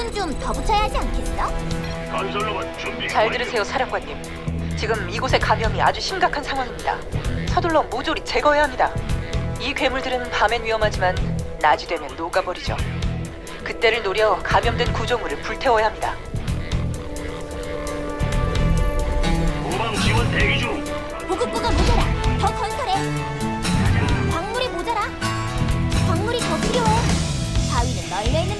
미군 좀더 붙여야 하지 않겠어? 건설로봇 준비 잘 완료. 들으세요, 사령관님. 지금 이곳의 감염이 아주 심각한 상황입니다. 서둘러 모조리 제거해야 합니다. 이 괴물들은 밤엔 위험하지만 낮이 되면 녹아버리죠. 그때를 노려 감염된 구조물을 불태워야 합니다. 후방 지원 대기 중. 보급고가 모자라. 더 건설해. 광물이 모자라. 광물이 더 필요해. 바위는 널려 있는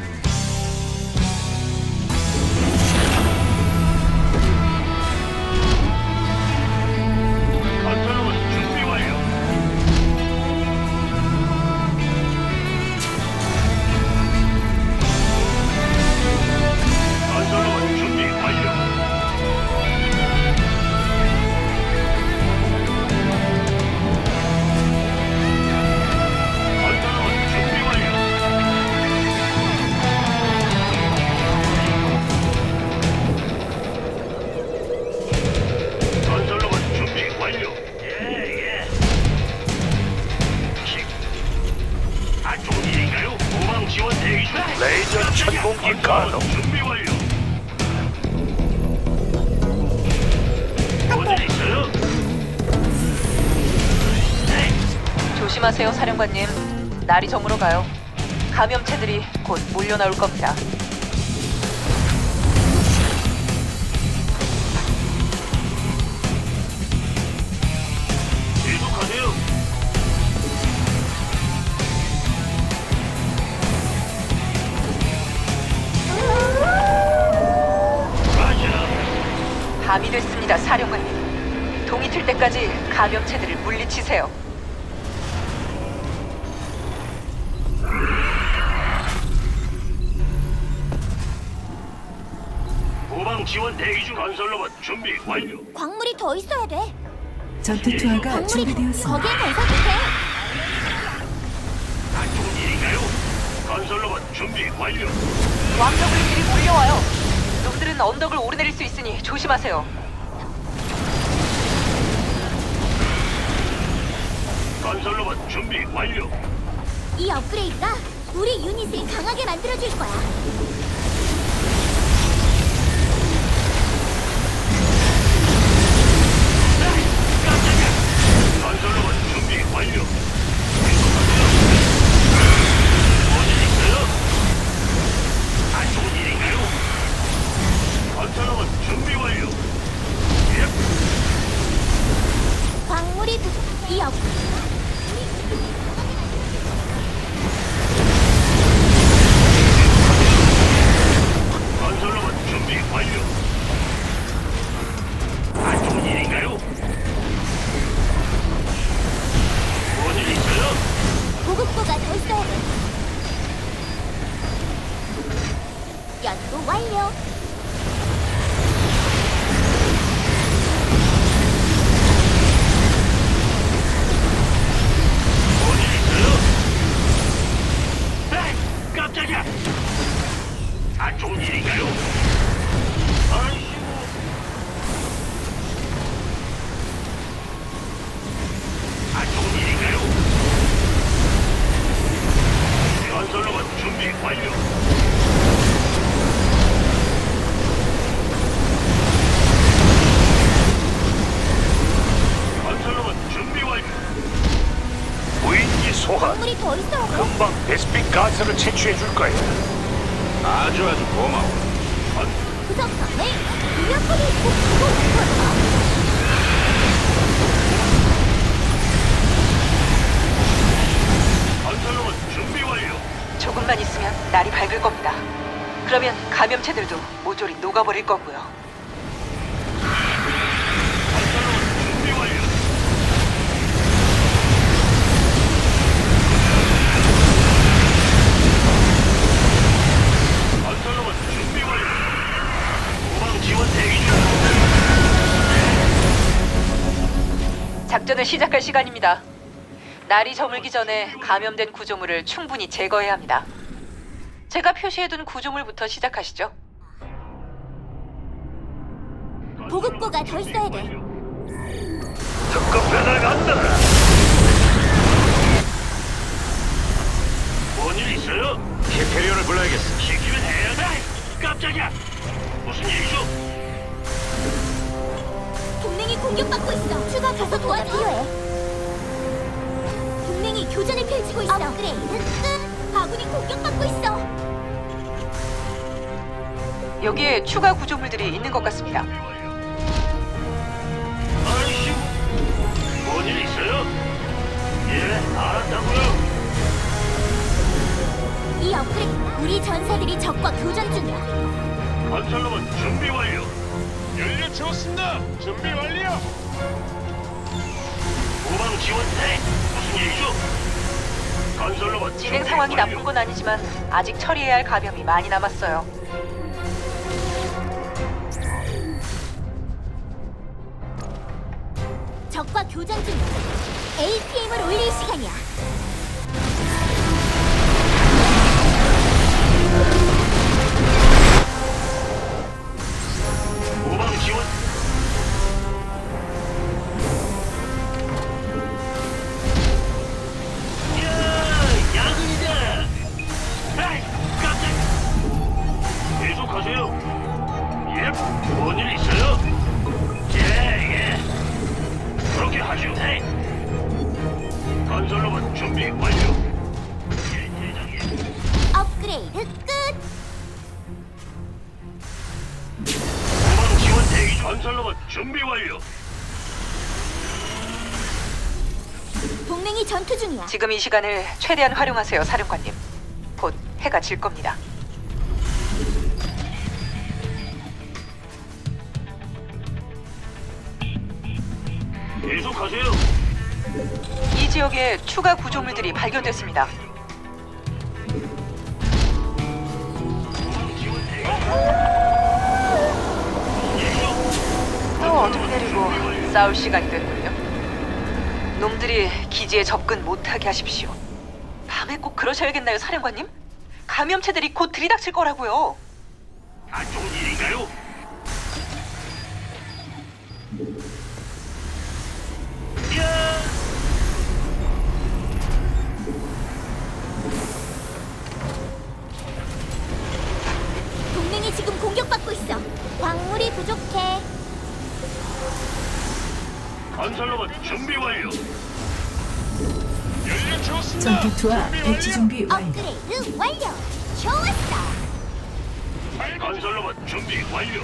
감염체들이 곧 몰려 나올 겁니다. 계속하세요. 맞아. 밤이 됐습니다, 사령관님. 동이 틀 때까지 감염체들을 물리치세요. 후방 지원 대기 중. 건설로봇 준비 완료. 광물이 더 있어야 돼. 전투 투하가 광물이 준비되었습니다. 거기에 건설 못해. 안 좋은 일인가요? 건설로봇 준비 완료. 왕정들이 몰려와요. 놈들은 언덕을 오르내릴 수 있으니 조심하세요. 건설로봇 준비 완료. 이 업그레이드가 우리 유닛을 강하게 만들어줄 거야. 안 좋은 일인가요? 아이 금방 베스핀 가스를 채취해 줄 거야. 아주 아주 고마워. 있어. 건설로봇 준비 완료. 조금만 있으면 날이 밝을 겁니다. 그러면 감염체들도 모조리 녹아버릴 거고요. 작전을 시작할 시간입니다. 날이 저물기 전에 감염된 구조물을 충분히 제거해야 합니다. 제가 표시해둔 구조물부터 시작하시죠. 보급고가 더 있어야 돼. 특급 배달 간다. 뭔일 있어요? 히페리온을 불러야겠어. 시키면 해야 돼. 깜짝이야. 무슨 일이죠? 동맹이 공격받고 있어. 추가 가서 도와줘. 필요해. 동맹이 교전을 펼치고 있어. 업그레이드 끝. 아군이 공격받고 있어. 여기에 추가 구조물들이 있는 것 같습니다. 아이씨. 뭔일 있어요? 예, 알았다고요. 이 업그레이드. 우리 전사들이 적과 교전 중이야. 건설로만 준비 완료. 연료 채웠습니다. 준비 완료. 후방 지원 대. 무슨 일이죠? 건설로만 진행 상황이 나쁜 건 아니지만 아직 처리해야 할 감염이 많이 남았어요. 적과 교전 중이야. APM을 올릴 시간이야. 업그레이드 끝. 후방 지원 대기 중. 건설로만 준비 완료. 동맹이 전투 중이야. 지금 이 시간을 최대한 활용하세요, 사령관님. 곧 해가 질 겁니다. 계속하세요. 이 지역에 추가 구조물들이 발견됐습니다. 또 어둠 내리고 싸울 시간이 됐군요. 놈들이 기지에 접근 못하게 하십시오. 밤에 꼭 그러셔야겠나요, 사령관님? 감염체들이 곧 들이닥칠 거라고요. 안 좋은 일인가요? 건설로봇 준비 완료. 연료 채웠습니다. 전투투와 배치 준비 완료. 업그레이드 완료. 좋았어. 건설로봇 준비 완료.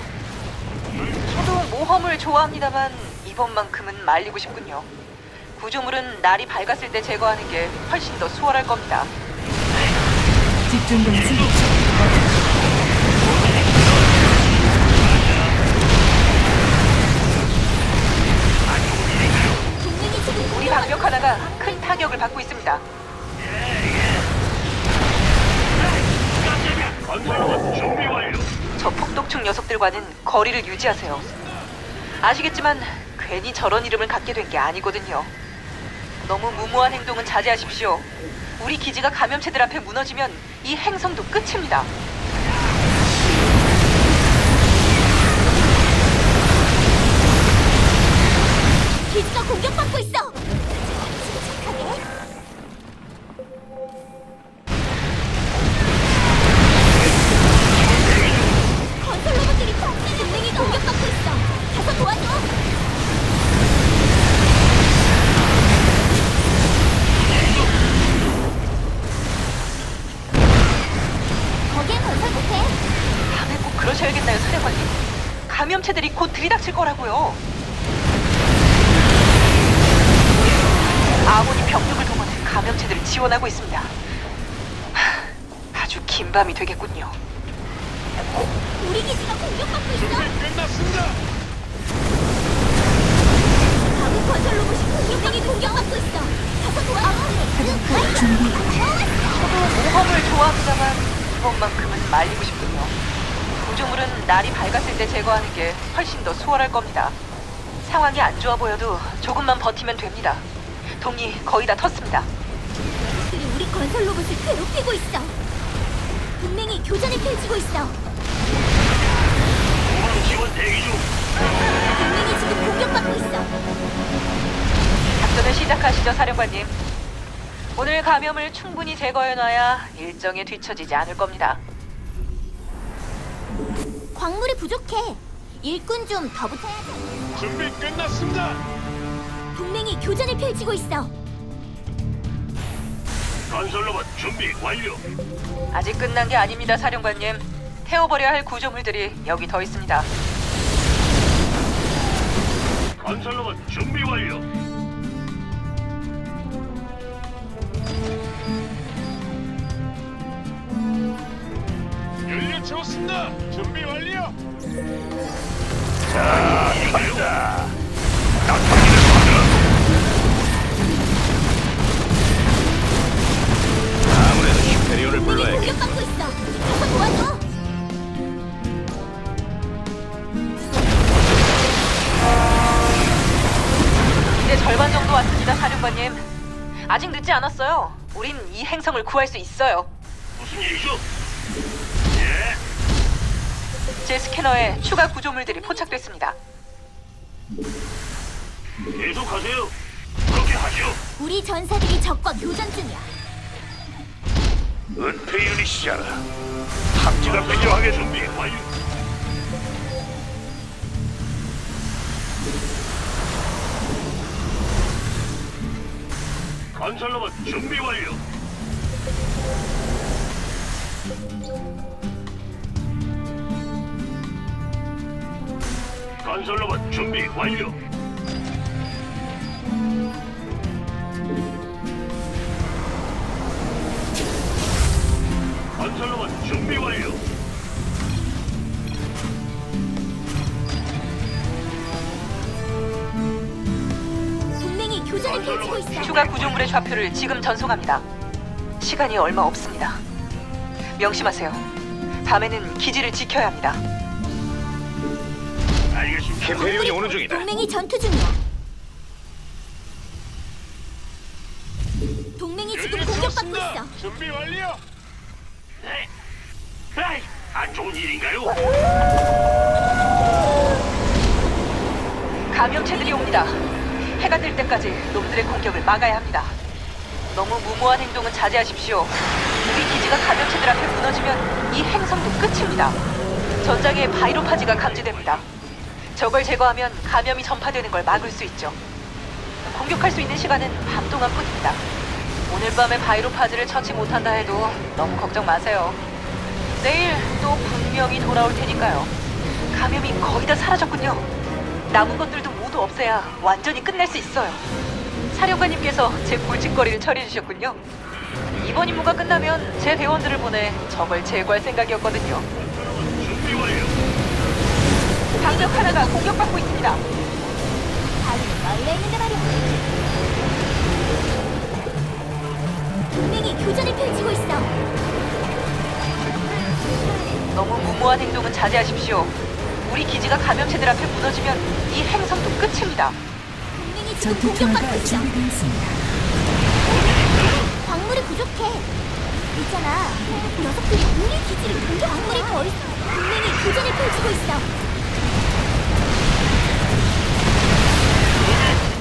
저도 모험을 좋아합니다만 이번만큼은 말리고 싶군요. 구조물은 날이 밝았을 때 제거하는 게 훨씬 더 수월할 겁니다. 집중 공습 하나가 큰 타격을 받고 있습니다. 저 폭독충 녀석들과는 거리를 유지하세요. 아시겠지만 괜히 저런 이름을 갖게 된 게 아니거든요. 너무 무모한 행동은 자제하십시오. 우리 기지가 감염체들 앞에 무너지면 이 행성도 끝입니다. 감염체들이 곧 들이닥칠 거라고요. 아몬이 병력을 동원해 감염체들을 지원하고 있습니다. 하, 아주 긴 밤이 되겠군요. 우리 기지가 공격받고 있어. 끝났습니다. 아군 건설 로봇이 동맹이 공격받고 있어. 가서 도와줘. 준비 저도 모험을 좋아합니다만 이번만큼은 말리고 싶군요. 구조물은 날이 밝았을 때 제거하는 게 훨씬 더 수월할 겁니다. 상황이 안 좋아 보여도 조금만 버티면 됩니다. 동이 거의 다 텄습니다. 그리 우리 건설 로봇을 괴롭히고 있어. 동맹이 교전을 펼치고 있어. 후방 지원 대기 중. 동맹이 지금 공격받고 있어. 작전을 시작하시죠, 사령관님. 오늘 감염을 충분히 제거해놔야 일정에 뒤처지지 않을 겁니다. 광물이 부족해. 일꾼 좀 더 붙어야지. 준비 끝났습니다. 동맹이 교전을 펼치고 있어. 건설로봇 준비 완료. 아직 끝난 게 아닙니다, 사령관님. 태워버려야 할 구조물들이 여기 더 있습니다. 건설로봇 준비 완료. 연료 채웠습니다. 준비 완료. 왔습니다, 사령관님. 아직 늦지 않았어요. 우린 이 행성을 구할 수 있어요. 무슨 일이죠? 예. 제 스캐너에 추가 구조물들이 포착됐습니다. 계속하세요. 그렇게 하죠. 우리 전사들이 적과 교전 중이야. 은폐 유닛이잖아. 탐지가 필요하게 준비 완료. 건설로봇 준비 완료. 건설로봇 준비 완료. 건설로봇 준비 완료. 교전을 펼치고 있어. 추가 구조물의 좌표를 지금 전송합니다. 시간이 얼마 없습니다. 명심하세요. 밤에는 기지를 지켜야 합니다. 알겠습니다. 히페리온이 오는 중이다. 동맹이 전투 중이야. 동맹이 지금 공격받고 있어. 준비 완료. 네. 에이, 안 좋은 일인가요? 감염체들이 옵니다. 해가 뜰 때까지 놈들의 공격을 막아야 합니다. 너무 무모한 행동은 자제하십시오. 우리 기지가 감염체들 앞에 무너지면 이 행성도 끝입니다. 전장에 바이로파지가 감지됩니다. 저걸 제거하면 감염이 전파되는 걸 막을 수 있죠. 공격할 수 있는 시간은 밤 동안뿐입니다. 오늘 밤에 바이로파지를 처치 못한다 해도 너무 걱정 마세요. 내일 또 분명히 돌아올 테니까요. 감염이 거의 다 사라졌군요. 남은 것들도 모두 없애야 완전히 끝낼 수 있어요. 사령관님께서 제 골칫거리를 처리해 주셨군요. 이번 임무가 끝나면 제 대원들을 보내 적을 제거할 생각이었거든요. 준비 완료. 방벽 하나가 공격받고 있습니다. 바위는 널려 있는데 말이야. 동맹이 교전을 펼치고 있어. 너무 무모한 행동은 자제하십시오. 우리 기지가 감염체들 앞에 무너지면 이 행성도 끝입니다. 동맹이 지금 전투 공격받고 있어. 준비되었습니다. 광물이 부족해. 있잖아. 녀석들이 우리 기지를 공격. 광물이 더 있어. 동맹이 교전을 펼치고 있어.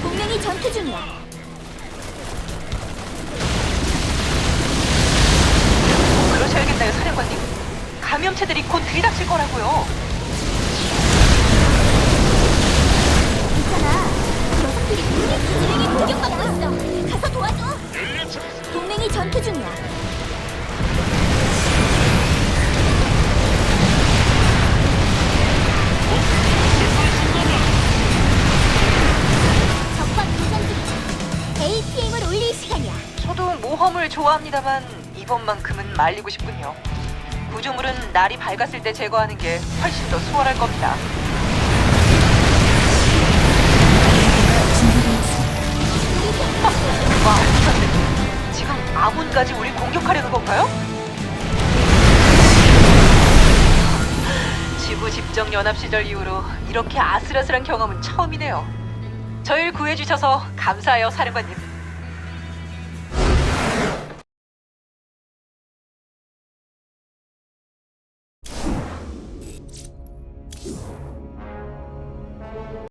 동맹이 전투 중이야. 그러셔야겠나요, 사령관님? 감염체들이 곧 들이닥칠 거라고요. 합니다만 이번만큼은 말리고 싶군요. 구조물은 날이 밝았을 때 제거하는 게 훨씬 더 수월할 겁니다. 와. 지금 아몬까지 우리 공격하려는 건가요? 지구 집정 연합 시절 이후로 이렇게 아슬아슬한 경험은 처음이네요. 저희를 구해주셔서 감사해요, 사령관님.